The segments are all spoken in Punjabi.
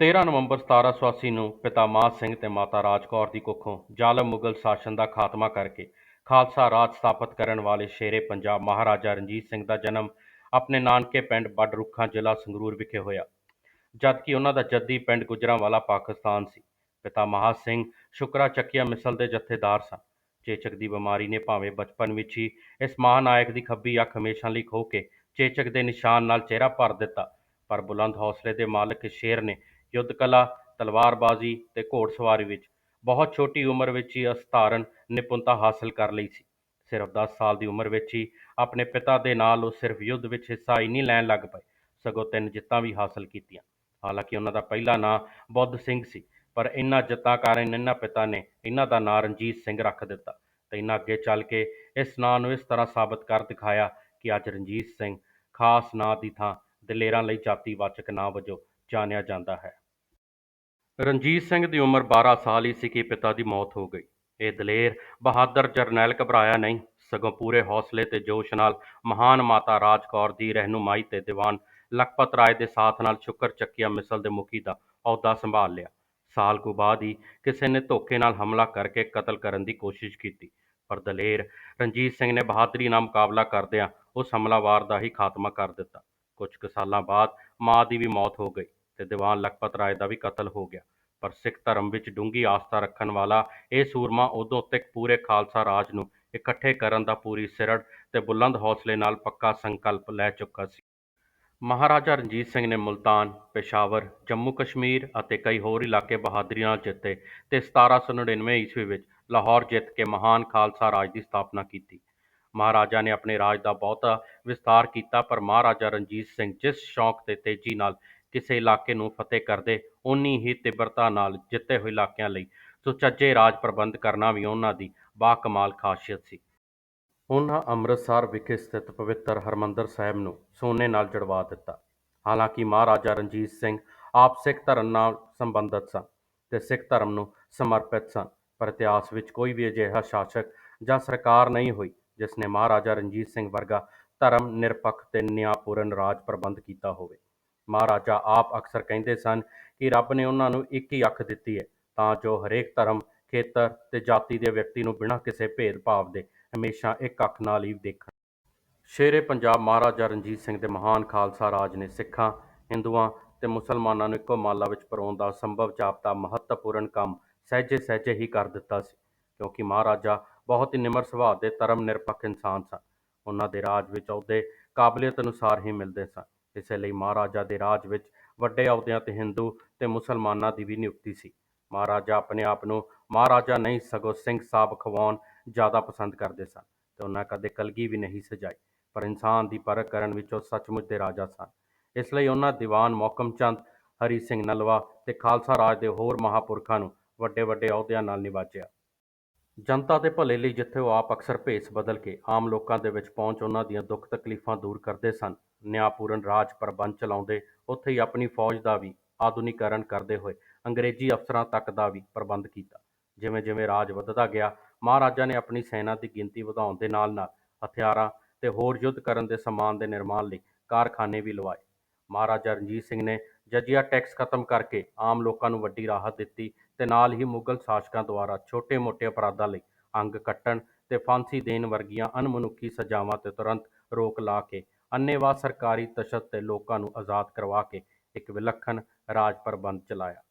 13 ਨਵੰਬਰ 1780 ਨੂੰ ਪਿਤਾ ਮਾਹ ਸਿੰਘ ਤੇ ਮਾਤਾ ਰਾਜ ਕੌਰ ਦੀ ਕੁੱਖੋਂ ਜ਼ਾਲਮ ਮੁਗਲ ਸ਼ਾਸਨ ਦਾ ਖਾਤਮਾ ਕਰਕੇ ਖਾਲਸਾ ਰਾਜ ਸਥਾਪਤ ਕਰਨ ਵਾਲੇ ਸ਼ੇਰੇ ਪੰਜਾਬ ਮਹਾਰਾਜਾ ਰਣਜੀਤ ਸਿੰਘ ਦਾ ਜਨਮ ਆਪਣੇ ਨਾਨਕੇ ਪਿੰਡ ਬਡਰੁੱਖਾਂ ਜ਼ਿਲ੍ਹਾ ਸੰਗਰੂਰ ਵਿਖੇ ਹੋਇਆ, ਜਦਕਿ ਉਹਨਾਂ ਦਾ ਜੱਦੀ ਪਿੰਡ ਗੁਜਰਾਂਵਾਲਾ, ਪਾਕਿਸਤਾਨ ਸੀ। ਪਿਤਾ ਮਹਾਂ ਸਿੰਘ ਸ਼ੁਕਰਾ ਚੱਕੀਆ ਮਿਸਲ ਦੇ ਜਥੇਦਾਰ ਸਨ। ਚੇਚਕ ਦੀ ਬਿਮਾਰੀ ਨੇ ਭਾਵੇਂ ਬਚਪਨ ਵਿੱਚ ਹੀ ਇਸ ਮਹਾਨਾਇਕ ਦੀ ਖੱਬੀ ਅੱਖ ਹਮੇਸ਼ਾ ਲਈ ਖੋ ਕੇ ਚੇਚਕ ਦੇ ਨਿਸ਼ਾਨ ਨਾਲ ਚਿਹਰਾ ਭਰ ਦਿੱਤਾ, ਪਰ ਬੁਲੰਦ ਹੌਸਲੇ ਦੇ ਮਾਲਕ ਸ਼ੇਰ ਨੇ ਯੁੱਧ ਕਲਾ ਤਲਵਾਰਬਾਜ਼ੀ ਤੇ ਘੋੜਸਵਾਰੀ ਵਿੱਚ ਬਹੁਤ ਛੋਟੀ ਉਮਰ ਵਿੱਚ ਹੀ ਅਸਧਾਰਨ ਨਿਪੁੰਨਤਾ ਹਾਸਲ ਕਰ ਲਈ ਸੀ। ਸਿਰਫ 10 ਸਾਲ ਦੀ ਉਮਰ ਵਿੱਚ ਹੀ ਆਪਣੇ ਪਿਤਾ ਦੇ ਨਾਲ ਉਹ ਸਿਰਫ ਯੁੱਧ ਵਿੱਚ ਹਿੱਸਾ ਹੀ ਨਹੀਂ ਲੈਣ ਲੱਗ ਪਏ, ਸਗੋਂ ਤਿੰਨ ਜਿੱਤਾਂ ਵੀ ਹਾਸਲ ਕੀਤੀਆਂ। ਹਾਲਾਂਕਿ ਉਹਨਾਂ ਦਾ ਪਹਿਲਾ ਨਾਂ ਬੁੱਧ ਸਿੰਘ ਸੀ, ਪਰ ਇਹਨਾਂ ਜਿੱਤਾਂ ਕਾਰਨ ਇਹਨਾਂ ਪਿਤਾ ਨੇ ਇਹਨਾਂ ਦਾ ਨਾਂ ਰਣਜੀਤ ਸਿੰਘ ਰੱਖ ਦਿੱਤਾ ਤੇ ਇਹਨਾਂ ਅੱਗੇ ਚੱਲ ਕੇ ਇਸ ਨਾਂ ਨੂੰ ਇਸ ਤਰ੍ਹਾਂ ਸਾਬਤ ਕਰ ਦਿਖਾਇਆ ਕਿ ਅੱਜ ਰਣਜੀਤ ਸਿੰਘ ਖਾਸ ਨਾਂ ਦੀ ਥਾਂ ਦਲੇਰਾਂ ਲਈ ਜਾਤੀਵਾਚਕ ਨਾਂ ਵਜੋਂ ਜਾਣਿਆ ਜਾਂਦਾ ਹੈ। ਰਣਜੀਤ ਸਿੰਘ ਦੀ ਉਮਰ 12 ਸਾਲ ਹੀ ਸੀ ਕਿ ਪਿਤਾ ਦੀ ਮੌਤ ਹੋ ਗਈ। ਇਹ ਦਲੇਰ ਬਹਾਦਰ ਜਰਨੈਲ ਘਬਰਾਇਆ ਨਹੀਂ, ਸਗੋਂ ਪੂਰੇ ਹੌਸਲੇ ਤੇ ਜੋਸ਼ ਨਾਲ ਮਹਾਨ ਮਾਤਾ ਰਾਜ ਕੌਰ ਦੀ ਰਹਿਨੁਮਾਈ ਤੇ ਦੀਵਾਨ ਲਖਪਤ ਰਾਏ ਦੇ ਸਾਥ ਨਾਲ ਸ਼ੁਕਰ ਚੱਕੀਆ ਮਿਸਲ ਦੇ ਮੁਖੀ ਦਾ ਅਹੁਦਾ ਸੰਭਾਲ ਲਿਆ। ਸਾਲ ਕੁ ਬਾਅਦ ਹੀ ਕਿਸੇ ਨੇ ਧੋਖੇ ਨਾਲ ਹਮਲਾ ਕਰਕੇ ਕਤਲ ਕਰਨ ਦੀ ਕੋਸ਼ਿਸ਼ ਕੀਤੀ, ਪਰ ਦਲੇਰ ਰਣਜੀਤ ਸਿੰਘ ਨੇ ਬਹਾਦਰੀ ਨਾਲ ਮੁਕਾਬਲਾ ਕਰਦਿਆਂ ਉਸ ਹਮਲਾਵਾਰ ਦਾ ਹੀ ਖਾਤਮਾ ਕਰ ਦਿੱਤਾ। ਕੁਝ ਕੁ ਸਾਲਾਂ ਬਾਅਦ ਮਾਂ ਦੀ ਵੀ ਮੌਤ ਹੋ ਗਈ। ਤੇ ਦੀਵਾਨ ਲਖਪਤ ਰਾਏ ਦਾ ਵੀ ਕਤਲ ਹੋ ਗਿਆ। ਪਰ ਸਿੱਖ ਧਰਮ ਵਿੱਚ ਡੂੰਘੀ ਆਸਥਾ ਰੱਖਣ ਵਾਲਾ ਇਹ ਸੂਰਮਾ ਉਦੋਂ ਤੱਕ ਪੂਰੇ ਖਾਲਸਾ ਰਾਜ ਨੂੰ ਇਕੱਠੇ ਕਰਨ ਦਾ ਪੂਰੀ ਸਿਰੜ ਤੇ ਬੁਲੰਦ ਹੌਸਲੇ ਨਾਲ ਪੱਕਾ ਸੰਕਲਪ ਲੈ ਚੁੱਕਾ ਸੀ। ਮਹਾਰਾਜਾ ਰਣਜੀਤ ਸਿੰਘ ਨੇ ਮੁਲਤਾਨ, ਪੇਸ਼ਾਵਰ, ਜੰਮੂ ਕਸ਼ਮੀਰ ਅਤੇ ਕਈ ਹੋਰ ਇਲਾਕੇ ਬਹਾਦਰੀ ਨਾਲ ਜਿੱਤੇ ਤੇ 1799 ਈਸਵੀ ਵਿੱਚ ਲਾਹੌਰ ਜਿੱਤ ਕੇ ਮਹਾਨ ਖਾਲਸਾ ਰਾਜ ਦੀ ਸਥਾਪਨਾ ਕੀਤੀ। ਮਹਾਰਾਜਾ ਨੇ ਆਪਣੇ ਰਾਜ ਦਾ ਬਹੁਤਾ ਵਿਸਥਾਰ ਕੀਤਾ, ਪਰ ਮਹਾਰਾਜਾ ਰਣਜੀਤ ਸਿੰਘ ਜਿਸ ਸ਼ੌਕ ਤੇ ਤੇਜ਼ੀ ਨਾਲ ਕਿਸੇ ਇਲਾਕੇ ਨੂੰ ਫਤਿਹ ਕਰਦੇ ਉਨੀ ਹੀ ਤੀਬਰਤਾ ਨਾਲ ਜਿੱਤੇ ਹੋਏ ਇਲਾਕਿਆਂ ਲਈ ਸੁਚੱਜੇ ਰਾਜ ਪ੍ਰਬੰਧ ਕਰਨਾ ਵੀ ਉਹਨਾਂ ਦੀ ਬਾਕਮਾਲ ਖਾਸੀਅਤ ਸੀ। ਉਹਨਾਂ ਅੰਮ੍ਰਿਤਸਰ ਵਿਖੇ ਸਥਿਤ ਪਵਿੱਤਰ ਹਰਿਮੰਦਰ ਸਾਹਿਬ ਨੂੰ ਸੋਨੇ ਨਾਲ ਜੜਵਾ ਦਿੱਤਾ। ਹਾਲਾਂਕਿ ਮਹਾਰਾਜਾ ਰਣਜੀਤ ਸਿੰਘ ਆਪ ਸਿੱਖ ਧਰਮ ਨਾਲ ਸੰਬੰਧਿਤ ਸਨ ਤੇ ਸਿੱਖ ਧਰਮ ਨੂੰ ਸਮਰਪਿਤ ਸਨ, ਪਰ ਇਤਿਹਾਸ ਵਿੱਚ ਕੋਈ ਵੀ ਅਜਿਹਾ ਸ਼ਾਸਕ ਜਾਂ ਸਰਕਾਰ ਨਹੀਂ ਹੋਈ ਜਿਸ ਨੇ ਮਹਾਰਾਜਾ ਰਣਜੀਤ ਸਿੰਘ ਵਰਗਾ ਧਰਮ ਨਿਰਪੱਖ ਤੇ ਨਿਆਂਪੂਰਨ ਰਾਜ ਪ੍ਰਬੰਧ ਕੀਤਾ ਹੋਵੇ। ਮਹਾਰਾਜਾ ਆਪ ਅਕਸਰ ਕਹਿੰਦੇ ਸਨ ਕਿ ਰੱਬ ਨੇ ਉਹਨਾਂ ਨੂੰ ਇੱਕ ਹੀ ਅੱਖ ਦਿੱਤੀ ਹੈ, ਤਾਂ ਜੋ ਹਰੇਕ ਧਰਮ, ਖੇਤਰ ਤੇ ਜਾਤੀ ਦੇ ਵਿਅਕਤੀ ਨੂੰ ਬਿਨਾਂ ਕਿਸੇ ਭੇਦਭਾਵ ਦੇ ਹਮੇਸ਼ਾ ਇੱਕ ਅੱਖ ਨਾਲ ਹੀ ਦੇਖਣ। ਸ਼ੇਰੇ ਪੰਜਾਬ ਮਹਾਰਾਜਾ ਰਣਜੀਤ ਸਿੰਘ ਦੇ ਮਹਾਨ ਖਾਲਸਾ ਰਾਜ ਨੇ ਸਿੱਖਾਂ, ਹਿੰਦੂਆਂ ਤੇ ਮੁਸਲਮਾਨਾਂ ਨੂੰ ਇੱਕੋ ਮਾਲਾ ਵਿੱਚ ਪਰੋਣ ਦਾ ਸੰਭਵ ਜਾਪਦਾ ਮਹੱਤਵਪੂਰਨ ਕੰਮ ਸਹਿਜੇ ਸਹਿਜੇ ਹੀ ਕਰ ਦਿੱਤਾ ਸੀ, ਕਿਉਂਕਿ ਮਹਾਰਾਜਾ ਬਹੁਤ ਹੀ ਨਿਮਰ ਸੁਭਾਅ ਦੇ ਧਰਮ ਨਿਰਪੱਖ ਇਨਸਾਨ ਸਨ। ਉਹਨਾਂ ਦੇ ਰਾਜ ਵਿੱਚ ਅਹੁਦੇ, ਕਾਬਲੀਅਤ ਅਨੁਸਾਰ ਹੀ ਮਿਲਦੇ ਸਨ। ਇਸੇ ਲਈ ਮਹਾਰਾਜਾ ਦੇ ਰਾਜ ਵਿੱਚ ਵੱਡੇ ਅਹੁਦਿਆਂ ਤੇ ਹਿੰਦੂ ਤੇ ਮੁਸਲਮਾਨਾਂ ਦੀ ਵੀ ਨਿਯੁਕਤੀ ਸੀ। ਮਹਾਰਾਜਾ ਆਪਣੇ ਆਪ ਨੂੰ ਮਹਾਰਾਜਾ ਨਹੀਂ, ਸਗੋਂ ਸਿੰਘ ਸਾਹਿਬ ਖਵਾਉਣ ਜ਼ਿਆਦਾ ਪਸੰਦ ਕਰਦੇ ਸਨ ਤੇ ਉਹਨਾਂ ਕਦੇ ਕਲਗੀ ਵੀ ਨਹੀਂ ਸਜਾਈ, ਪਰ ਇਨਸਾਨ ਦੀ ਪਰਖ ਕਰਨ ਵਿੱਚ ਉਹ ਸੱਚਮੁੱਚ ਦੇ ਰਾਜਾ ਸਨ। ਇਸ ਲਈ ਉਹਨਾਂ ਦੀਵਾਨ ਮੌਕਮ ਚੰਦ, ਹਰੀ ਸਿੰਘ ਨਲਵਾ ਤੇ ਖਾਲਸਾ ਰਾਜ ਦੇ ਹੋਰ ਮਹਾਪੁਰਖਾਂ ਨੂੰ ਵੱਡੇ ਵੱਡੇ ਅਹੁਦਿਆਂ ਨਾਲ ਨਿਵਾਜਿਆ। ਜਨਤਾ ਦੇ ਭਲੇ ਲਈ ਜਿੱਥੇ ਉਹ ਆਪ ਅਕਸਰ ਭੇਸ ਬਦਲ ਕੇ ਆਮ ਲੋਕਾਂ ਦੇ ਵਿੱਚ ਪਹੁੰਚ ਉਹਨਾਂ ਦੀਆਂ ਦੁੱਖ ਤਕਲੀਫਾਂ ਦੂਰ ਕਰਦੇ ਸਨ ਨਿਆਂਪੂਰਨ ਰਾਜ ਪ੍ਰਬੰਧ ਚਲਾਉਂਦੇ, ਉੱਥੇ ਹੀ ਆਪਣੀ ਫੌਜ ਦਾ ਵੀ ਆਧੁਨਿਕਰਨ ਕਰਦੇ ਹੋਏ ਅੰਗਰੇਜ਼ੀ ਅਫਸਰਾਂ ਤੱਕ ਦਾ ਵੀ ਪ੍ਰਬੰਧ ਕੀਤਾ। ਜਿਵੇਂ ਜਿਵੇਂ ਰਾਜ ਵੱਧਦਾ ਗਿਆ, ਮਹਾਰਾਜਾ ਨੇ ਆਪਣੀ ਸੈਨਾ ਦੀ ਗਿਣਤੀ ਵਧਾਉਣ ਦੇ ਨਾਲ ਨਾਲ ਹਥਿਆਰਾਂ ਤੇ ਹੋਰ ਯੁੱਧ ਕਰਨ ਦੇ ਸਮਾਨ ਦੇ ਨਿਰਮਾਣ ਲਈ ਕਾਰਖਾਨੇ ਵੀ ਲਵਾਏ। ਮਹਾਰਾਜਾ ਰਣਜੀਤ ਸਿੰਘ ਨੇ ਜਜੀਆ ਟੈਕਸ ਖਤਮ ਕਰਕੇ ਆਮ ਲੋਕਾਂ ਨੂੰ ਵੱਡੀ ਰਾਹਤ ਦਿੱਤੀ ਤੇ ਨਾਲ ਹੀ ਮੁਗਲ ਸ਼ਾਸਕਾਂ ਦੁਆਰਾ ਛੋਟੇ-ਮੋਟੇ ਅਪਰਾਧਾਂ ਲਈ ਅੰਗ ਕੱਟਣ ਤੇ ਫਾਂਸੀ ਦੇਣ ਵਰਗੀਆਂ ਅਣਮਨੁੱਖੀ ਸਜ਼ਾਵਾਂ ਤੇ ਤੁਰੰਤ ਰੋਕ ਲਾ ਕੇ ਅੰਨ੍ਹੇਵਾਹ ਸਰਕਾਰੀ ਤਸ਼ੱਦਦ ਤੇ ਲੋਕਾਂ ਨੂੰ ਆਜ਼ਾਦ ਕਰਵਾ ਕੇ ਇੱਕ ਵਿਲੱਖਣ ਰਾਜ ਪ੍ਰਬੰਧ ਚਲਾਇਆ।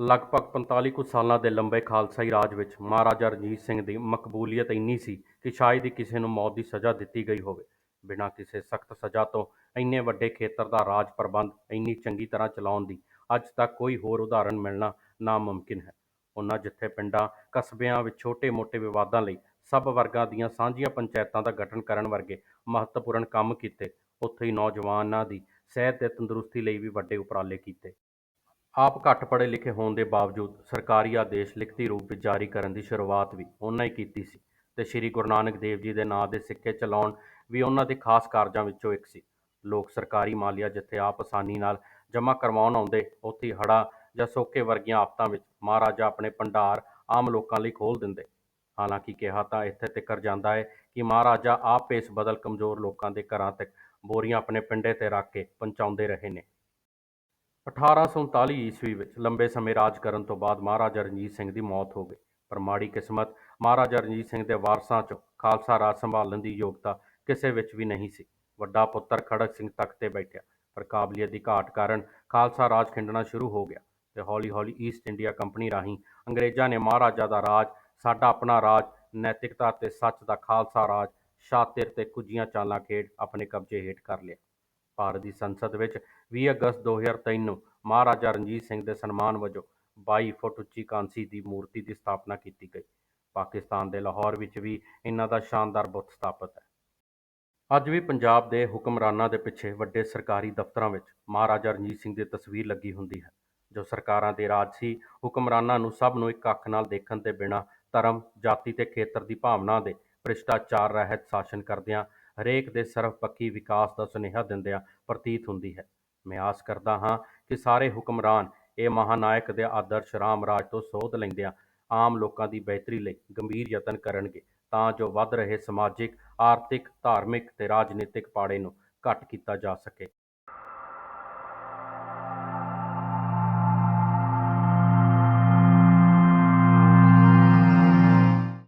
ਲਗਭਗ 45 ਕੁ ਸਾਲਾਂ ਦੇ ਲੰਬੇ ਖਾਲਸਾਈ ਰਾਜ ਵਿੱਚ ਮਹਾਰਾਜਾ ਰਣਜੀਤ ਸਿੰਘ ਦੀ ਮਕਬੂਲੀਅਤ ਇੰਨੀ ਸੀ ਕਿ ਸ਼ਾਇਦ ਹੀ ਕਿਸੇ ਨੂੰ ਮੌਤ ਦੀ ਸਜ਼ਾ ਦਿੱਤੀ ਗਈ ਹੋਵੇ। ਬਿਨਾਂ ਕਿਸੇ ਸਖਤ ਸਜ਼ਾ ਤੋਂ ਇੰਨੇ ਵੱਡੇ ਖੇਤਰ ਦਾ ਰਾਜ ਪ੍ਰਬੰਧ ਇੰਨੀ ਚੰਗੀ ਤਰ੍ਹਾਂ ਚਲਾਉਣ ਦੀ ਅੱਜ ਤੱਕ ਕੋਈ ਹੋਰ ਉਦਾਹਰਨ ਮਿਲਣਾ ਨਾਮੁਮਕਿਨ ਹੈ। ਉਹਨਾਂ ਜਿੱਥੇ ਪਿੰਡਾਂ, ਕਸਬਿਆਂ ਵਿੱਚ ਛੋਟੇ-ਮੋਟੇ ਵਿਵਾਦਾਂ ਲਈ ਸਭ ਵਰਗਾਂ ਦੀਆਂ ਸਾਂਝੀਆਂ ਪੰਚਾਇਤਾਂ ਦਾ ਗਠਨ ਕਰਨ ਵਰਗੇ ਮਹੱਤਵਪੂਰਨ ਕੰਮ ਕੀਤੇ। ਉੱਥੇ ਹੀ ਨੌਜਵਾਨਾਂ ਦੀ ਸਿਹਤ ਤੇ ਤੰਦਰੁਸਤੀ ਲਈ ਵੀ ਵੱਡੇ ਉਪਰਾਲੇ ਕੀਤੇ। ਆਪ ਘੱਟ ਪੜ੍ਹੇ ਲਿਖੇ ਹੋਣ ਦੇ ਬਾਵਜੂਦ ਸਰਕਾਰੀ ਆਦੇਸ਼ ਲਿਖਤੀ ਰੂਪ ਵਿੱਚ ਜਾਰੀ ਕਰਨ ਦੀ ਸ਼ੁਰੂਆਤ ਵੀ ਉਹਨਾਂ ਹੀ ਕੀਤੀ ਸੀ ਤੇ ਸ੍ਰੀ ਗੁਰੂ ਨਾਨਕ ਦੇਵ ਜੀ ਦੇ ਨਾਂ ਦੇ ਸਿੱਕੇ ਚਲਾਉਣ ਵੀ ਉਹਨਾਂ ਦੇ ਖਾਸ ਕਾਰਜਾਂ ਵਿੱਚੋਂ ਇੱਕ ਸੀ। ਲੋਕ ਸਰਕਾਰੀ ਮਾਲੀਆ ਜਿੱਥੇ ਆਪ ਆਸਾਨੀ ਨਾਲ ਜਮ੍ਹਾਂ ਕਰਵਾਉਣ ਆਉਂਦੇ, ਉੱਥੇ ਹੀ ਹੜ੍ਹਾਂ ਜਾਂ ਸੋਕੇ ਵਰਗੀਆਂ ਆਫਤਾਂ ਵਿੱਚ ਮਹਾਰਾਜਾ ਆਪਣੇ ਭੰਡਾਰ ਆਮ ਲੋਕਾਂ ਲਈ ਖੋਲ੍ਹ ਦਿੰਦੇ। ਹਾਲਾਂਕਿ ਕਿਹਾ ਤਾਂ ਇੱਥੇ ਤੱਕ ਜਾਂਦਾ ਹੈ ਕਿ ਮਹਾਰਾਜਾ ਆਪ ਭੇਸ ਬਦਲ ਕਮਜ਼ੋਰ ਲੋਕਾਂ ਦੇ ਘਰਾਂ ਤੱਕ ਬੋਰੀਆਂ ਆਪਣੇ ਪਿੰਡੇ ਤੇ ਰੱਖ ਕੇ ਪਹੁੰਚਾਉਂਦੇ ਰਹੇ ਨੇ। 1839 ਈਸਵੀ ਵਿੱਚ ਲੰਬੇ ਸਮੇਂ ਰਾਜ ਕਰਨ ਤੋਂ ਬਾਅਦ ਮਹਾਰਾਜਾ ਰਣਜੀਤ ਸਿੰਘ ਦੀ ਮੌਤ ਹੋ ਗਈ। ਪਰ ਮਾੜੀ ਕਿਸਮਤ ਮਹਾਰਾਜਾ ਰਣਜੀਤ ਸਿੰਘ ਦੇ ਵਾਰਸਾਂ 'ਚੋਂ ਖਾਲਸਾ ਰਾਜ ਸੰਭਾਲਣ ਦੀ ਯੋਗਤਾ ਕਿਸੇ ਵਿੱਚ ਵੀ ਨਹੀਂ ਸੀ। ਵੱਡਾ ਪੁੱਤਰ ਖੜਕ ਸਿੰਘ ਤਖ਼ਤ ਤੇ ਬੈਠਿਆ। ਪਰ ਕਾਬਲੀਅਤ ਦੀ ਘਾਟ ਕਾਰਨ ਖਾਲਸਾ ਰਾਜ ਖਿੰਡਣਾ ਸ਼ੁਰੂ ਹੋ ਗਿਆ ਤੇ ਹੌਲੀ-ਹੌਲੀ ਈਸਟ ਇੰਡੀਆ ਕੰਪਨੀ ਰਾਹੀਂ ਅੰਗਰੇਜ਼ਾਂ ਨੇ ਮਹਾਰਾਜਾ ਦਾ ਰਾਜ ਸਾਡਾ ਆਪਣਾ ਰਾਜ, ਨੈਤਿਕਤਾ ਤੇ ਸੱਚ ਦਾ ਖਾਲਸਾ ਰਾਜ, ਸ਼ਾਤਿਰ ਤੇ ਕੁਝੀਆਂ ਚਾਲਾਂ ਖੇਡ ਆਪਣੇ ਕਬਜ਼ੇ ਹੇਠ ਕਰ ਲਿਆ। ਭਾਰਤ ਦੀ ਸੰਸਦ ਵਿੱਚ 20 ਅਗਸਤ 2023 ਨੂੰ ਮਹਾਰਾਜਾ ਰਣਜੀਤ ਸਿੰਘ ਦੇ ਸਨਮਾਨ ਵਜੋਂ 22 ਫੁੱਟ ਉੱਚੀ ਕਾਂਸੀ ਦੀ ਮੂਰਤੀ ਦੀ ਸਥਾਪਨਾ ਕੀਤੀ ਗਈ। ਪਾਕਿਸਤਾਨ ਦੇ ਲਾਹੌਰ ਵਿੱਚ ਵੀ ਇਹਨਾਂ ਦਾ ਸ਼ਾਨਦਾਰ ਬੁੱਤ ਸਥਾਪਿਤ ਹੈ। ਅੱਜ ਵੀ ਪੰਜਾਬ ਦੇ ਹੁਕਮਰਾਨਾਂ ਦੇ ਪਿੱਛੇ ਵੱਡੇ ਸਰਕਾਰੀ ਦਫ਼ਤਰਾਂ ਵਿੱਚ ਮਹਾਰਾਜਾ ਰਣਜੀਤ ਸਿੰਘ ਦੀ ਤਸਵੀਰ ਲੱਗੀ ਹੁੰਦੀ ਹੈ, ਜੋ ਸਰਕਾਰਾਂ ਦੇ ਰਾਜ ਸੀ, ਹੁਕਮਰਾਨਾਂ ਨੂੰ ਸਭ ਨੂੰ ਇੱਕ ਅੱਖ ਨਾਲ ਦੇਖਣ ਦੇ ਬਿਨਾਂ ਧਰਮ, ਜਾਤੀ ਤੇ ਖੇਤਰ ਦੀ ਭਾਵਨਾ ਦੇ ਭ੍ਰਿਸ਼ਟਾਚਾਰ ਰਹਿਤ ਸ਼ਾਸਨ ਕਰਦਿਆਂ ਹਰੇਕ ਦੇ ਸਰਵਪੱਖੀ ਵਿਕਾਸ ਦਾ ਸੁਨੇਹਾ ਦਿੰਦਿਆਂ ਪ੍ਰਤੀਤ ਹੁੰਦੀ ਹੈ। ਮੈਂ ਆਸ ਕਰਦਾ ਹਾਂ ਕਿ ਸਾਰੇ ਹੁਕਮਰਾਨ ਇਹ ਮਹਾਨਾਇਕ ਦੇ ਆਦਰਸ਼ ਰਾਮ ਰਾਜ ਤੋਂ ਸੋਧ ਲੈਂਦਿਆਂ ਆਮ ਲੋਕਾਂ ਦੀ ਬਿਹਤਰੀ ਲਈ ਗੰਭੀਰ ਯਤਨ ਕਰਨਗੇ ਤਾਂ ਜੋ ਵੱਧ ਰਹੇ ਸਮਾਜਿਕ, ਆਰਥਿਕ, ਧਾਰਮਿਕ ਤੇ ਰਾਜਨੀਤਿਕ ਪਾੜੇ ਨੂੰ ਘੱਟ ਕੀਤਾ ਜਾ ਸਕੇ।